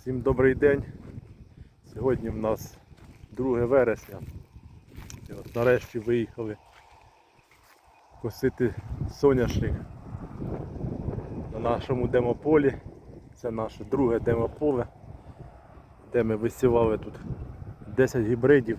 Всім добрий день. Сьогодні в нас 2 вересня. І от нарешті виїхали косити соняшник на нашому демополі. Це наше друге демополе, де ми висівали тут 10 гібридів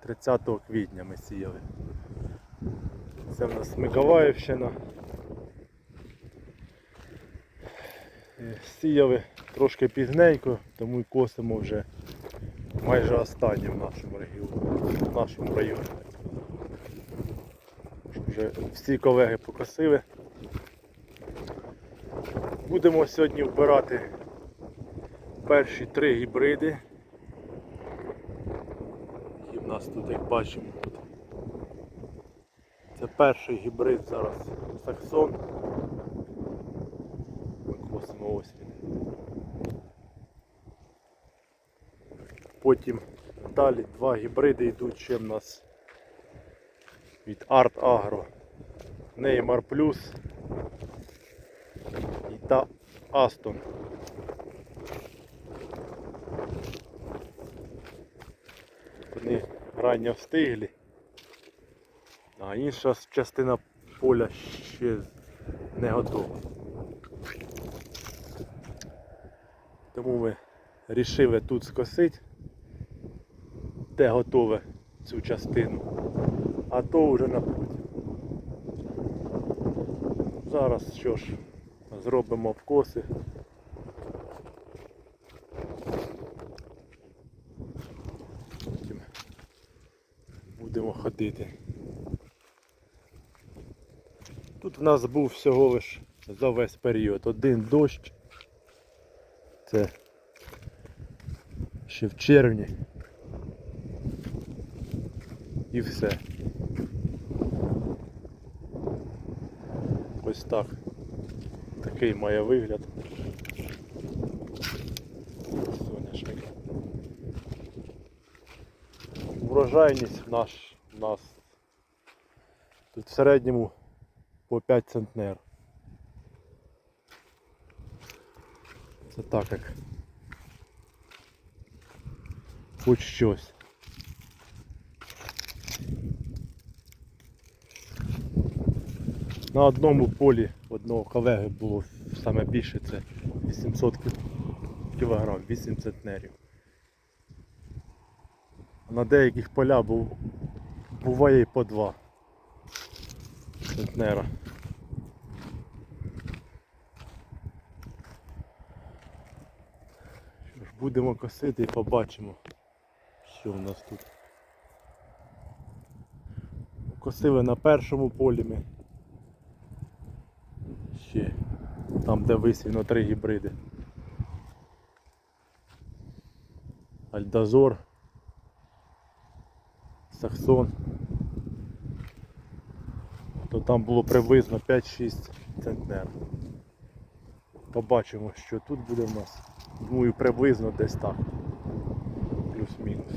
30 квітня ми сіяли. Це в нас Миколаївщина. Е, Сіяли трошки пізненько, тому і косимо вже майже останнє в нашому регіоні, в нашому районі. Вже всі колеги покосили. Будемо сьогодні вбирати перші три гібриди. Які в нас тут, як бачимо. Це перший гібрид зараз Саксон. Ми косимо ось він. Потім далі два гібриди йдуть ще в нас від Art Agro. Neymar Plus і та Aston. Вони ранньо встиглі, а інша частина поля ще не готова. Тому ми вирішили тут скосити, де готове цю частину, а то вже на путь. Зараз що ж, зробимо обкоси. Потім будемо ходити. Тут в нас був всього лиш за весь період один дощ. Це ще в червні. І все. Ось так. Такий має вигляд. Соняшник. Врожайність наш у нас тут в середньому по 5 центнер. Це так як хоч щось. На одному полі одного колеги було саме більше це 800 кг, 8 центнерів. На деяких полях був, буває і по 2 центнера. Що ж, будемо косити і побачимо, що в нас тут. Косили на першому полі ми. Ще там де висівно три гібриди. Альдазор, Саксон. То там було приблизно 5-6 центнер. Побачимо, що тут буде в нас. Думаю, приблизно десь так. Плюс-мінус.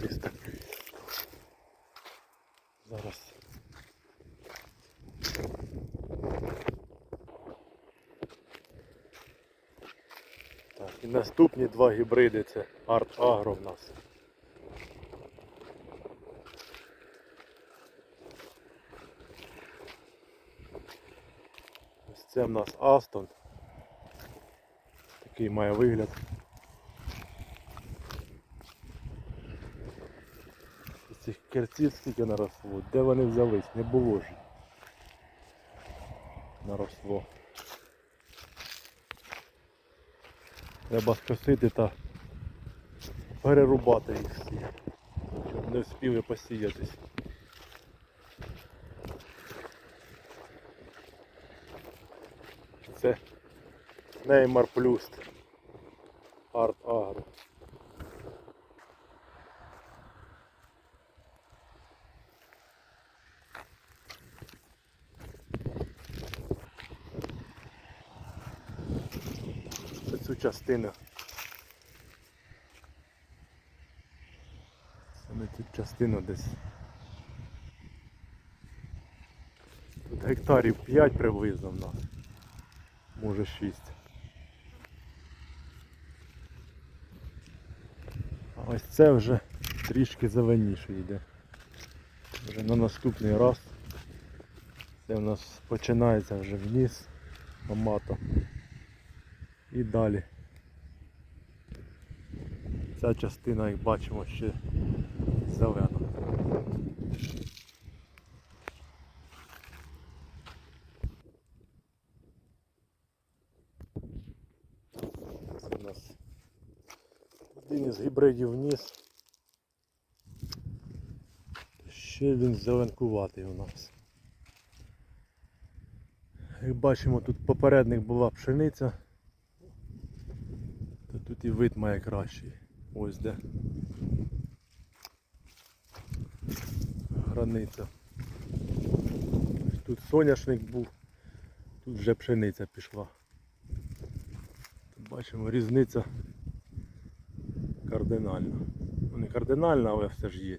Триста. Зараз. Так, і наступні два гібриди це Art Agro в нас. Ось це в нас Aston. Такий має вигляд. З цих керців скільки наросло, де вони взялись, не було ж. Наросло. Треба скосити та перерубати їх всі, щоб не встигли посіятись. Це Неймар Плюс. Арт Агро. цю частину. Саме цю частину десь. Тут гектарів 5 приблизно в нас. Може 6. А ось це вже трішки зеленіше йде. Вже на наступний раз. Це у нас починається вже вниз томата. І далі. Ця частина, як бачимо, ще зелена. Це у нас один із гібридів вниз. Ще він зеленкуватий у нас. Як бачимо, тут попередник була пшениця, тут і вид має кращий. Ось де. Границя. Тут соняшник був, тут вже пшениця пішла. Тут бачимо різниця кардинальна. Ну не кардинальна, але все ж є.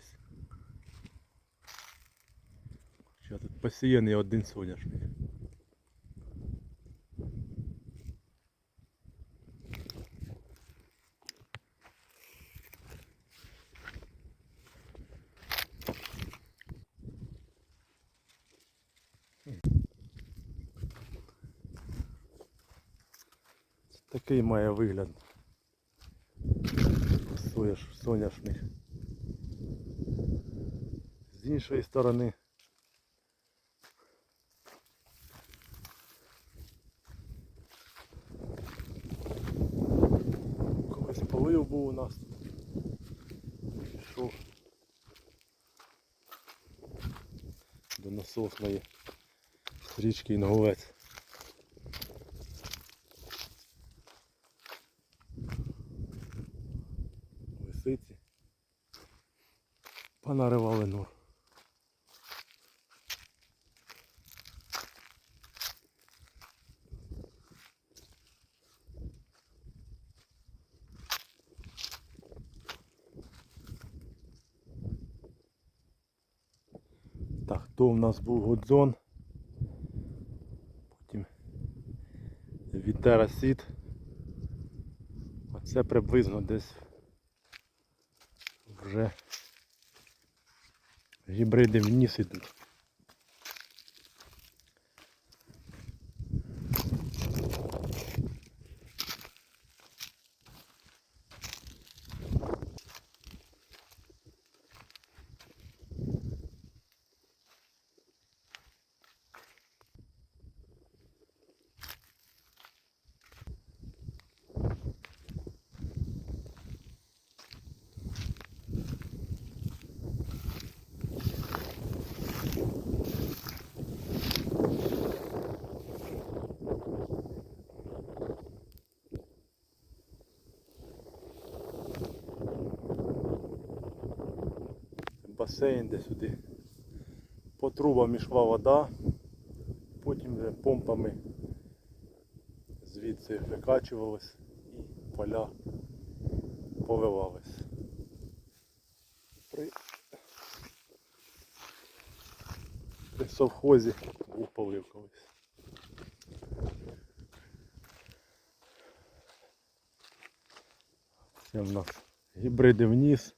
Тут посіяний один соняшник. Такий має вигляд. Сояш, соняшник. З іншої сторони. Колись полив був у нас. Пішов до насосної стрічки Інговець. Понаривали нор. Так, то в нас був Годзон. Потім Вітера Сіт. Оце приблизно десь вже гібриди вниз ідуть. Басейн, де сюди по трубам ішла вода, потім вже помпами звідси викачувалось і поля поливались. При, при совхозі був полив колись. Це в нас гібриди вниз.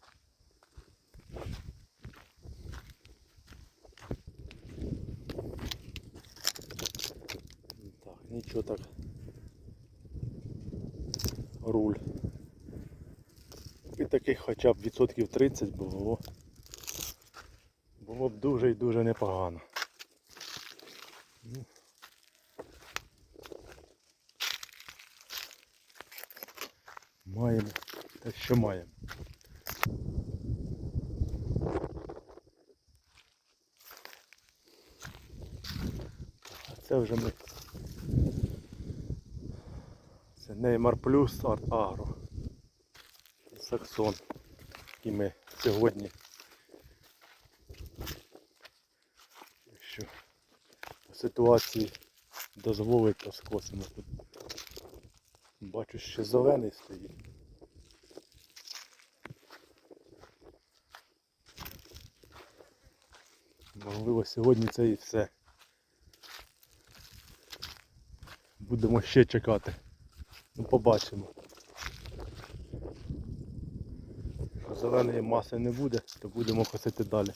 Так, нічого так. Руль. І таких хоча б відсотків 30 було. Було б дуже і дуже непогано. Ну. Маємо те, що маємо. А це вже ми. Це Неймар Плюс Арт Агро. Саксон. І ми сьогодні. Якщо по ситуації дозволить, то скосимо тут Бачу, ще зелений стоїть. Можливо, сьогодні це і все. Будемо ще чекати. Ну, побачимо. Якщо зеленої маси не буде, то будемо косити далі.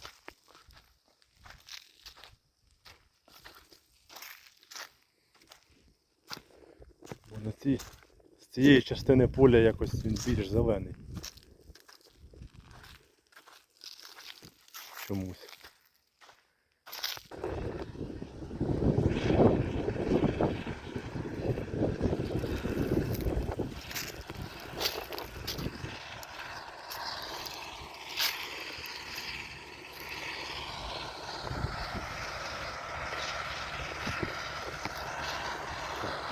Бо на цій, з цієї частини поля якось він більш зелений. Чомусь.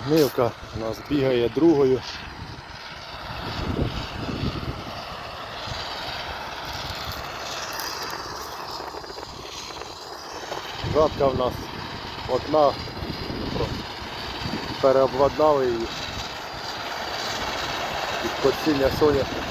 Милка у нас бігає другою. Жатка в нас одна, переобладнали її косіння соняшника.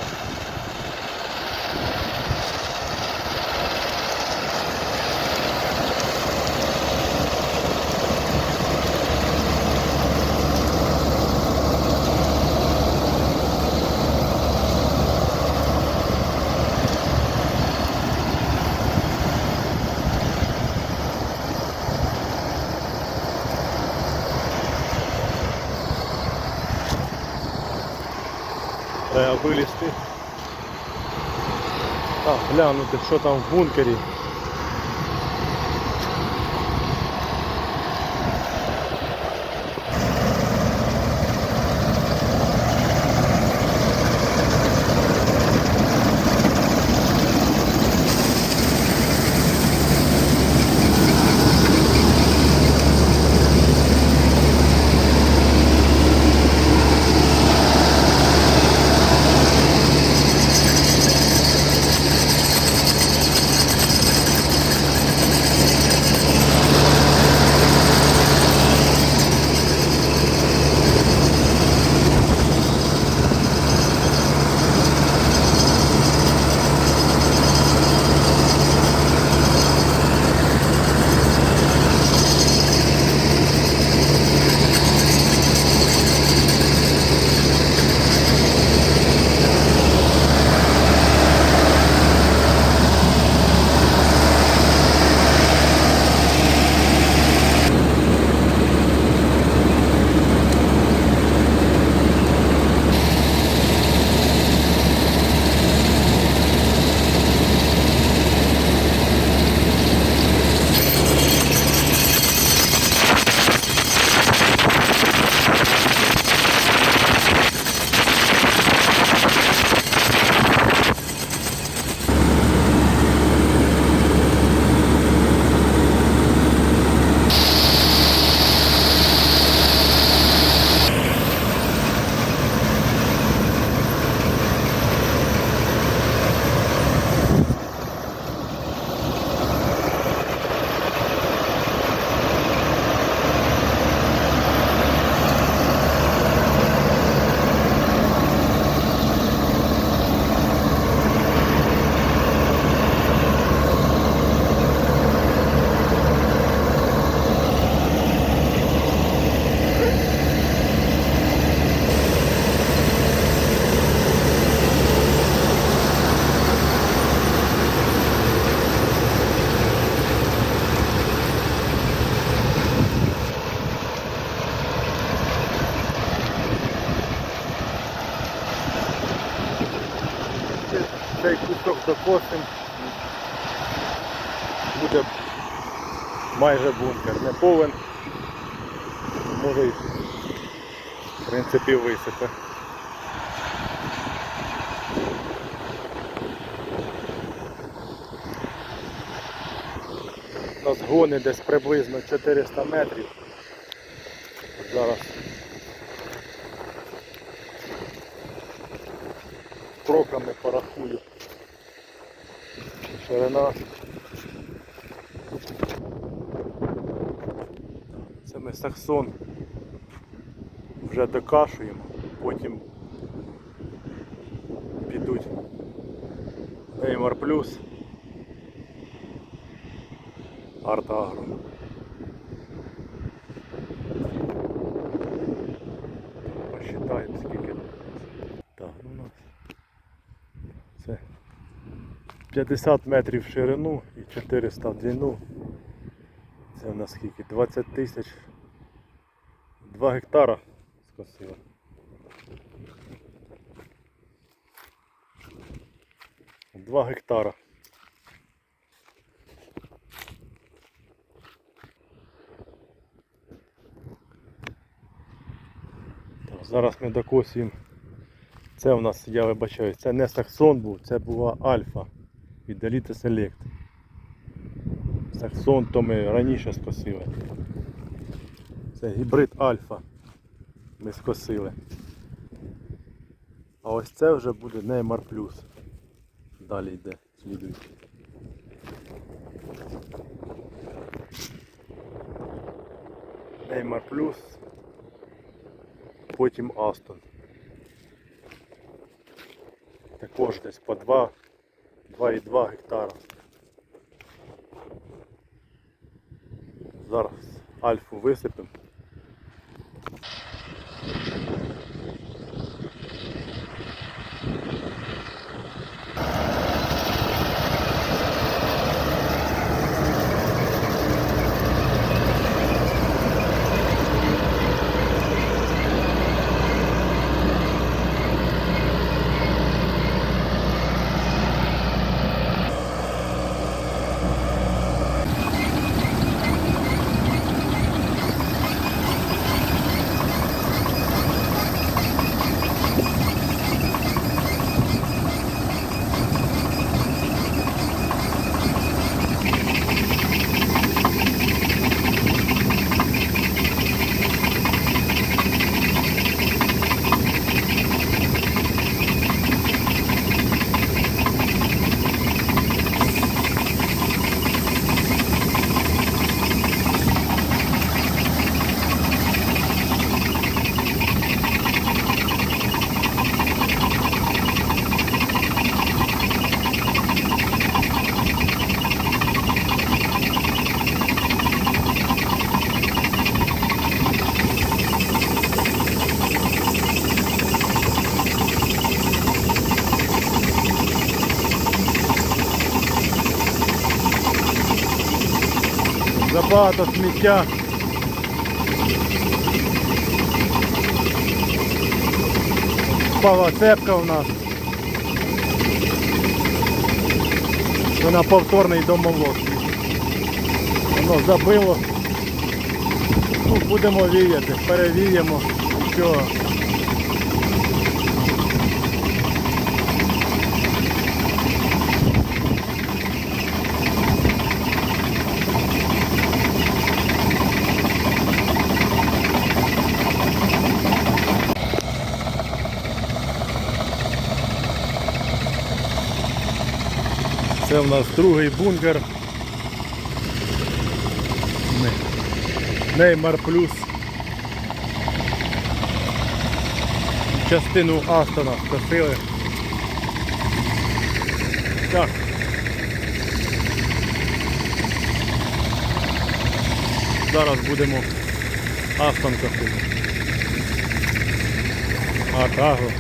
Треба вилізти. Так, глянути, що там в бункері. Цей кусок докосим. Буде майже бункер. Не повен. Може і в принципі висипе. У нас гони десь приблизно 400 метрів. Саксон вже докашуємо. потім підуть Неймар Плюс, Артагро. Посчитаємо скільки. Так, ну у нас це 50 метрів в ширину і 400 в длину. Це у нас скільки? 20 тисяч. 2 гектара скосило. Два гектара. Так, зараз ми докосуємо. Це у нас, я вибачаю, це не саксон був, це була альфа від Elite Select. Саксон то ми раніше скосили. Це гібрид альфа. Ми скосили. А ось це вже буде Неймар Плюс. Далі йде, слідуючий. Неймар Плюс. Потім Астон. Також десь по 2, 2,2 гектара. Зараз альфу висипемо. Забагато сміття. Впала цепка у нас. Вона повторний домовод. Воно забило. Ну, будемо віяти, перевіємо. Що? Це в нас другий бункер. Не- Неймар плюс. Частину Астона скосили. Так. Зараз будемо Астон косити. А, Таго.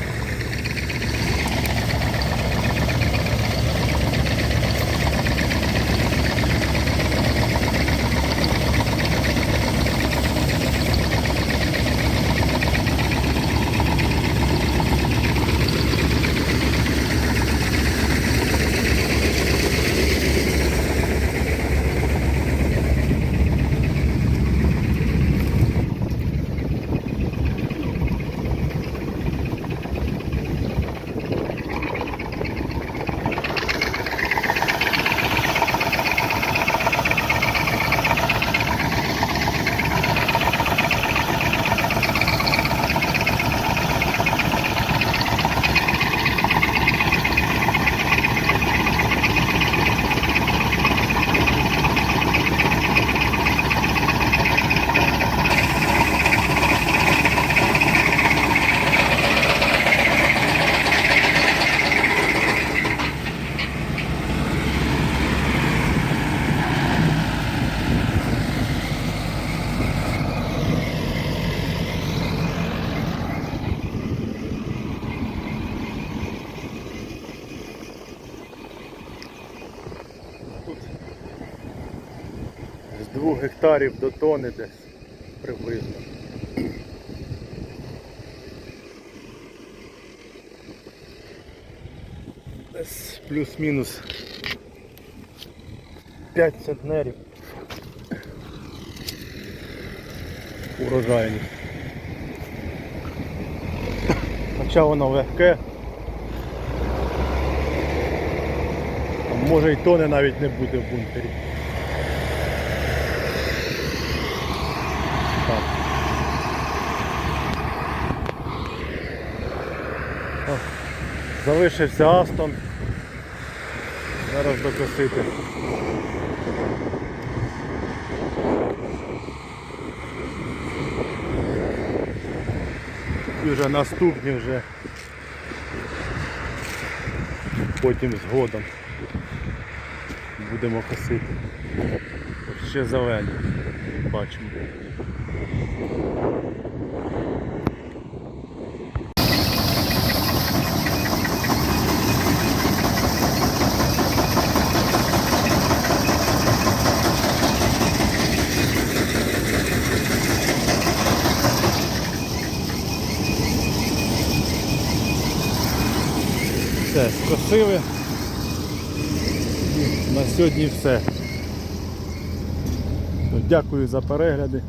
Гектарів до тони десь приблизно. Десь плюс-мінус 5 центнерів. Урожайність. Хоча воно легке. А може і тони навіть не буде в бункері. Залишився Астон. Зараз докосити. І вже наступні вже потім згодом будемо косити. Ще зелені бачимо. І На сьогодні все. Дякую за перегляди.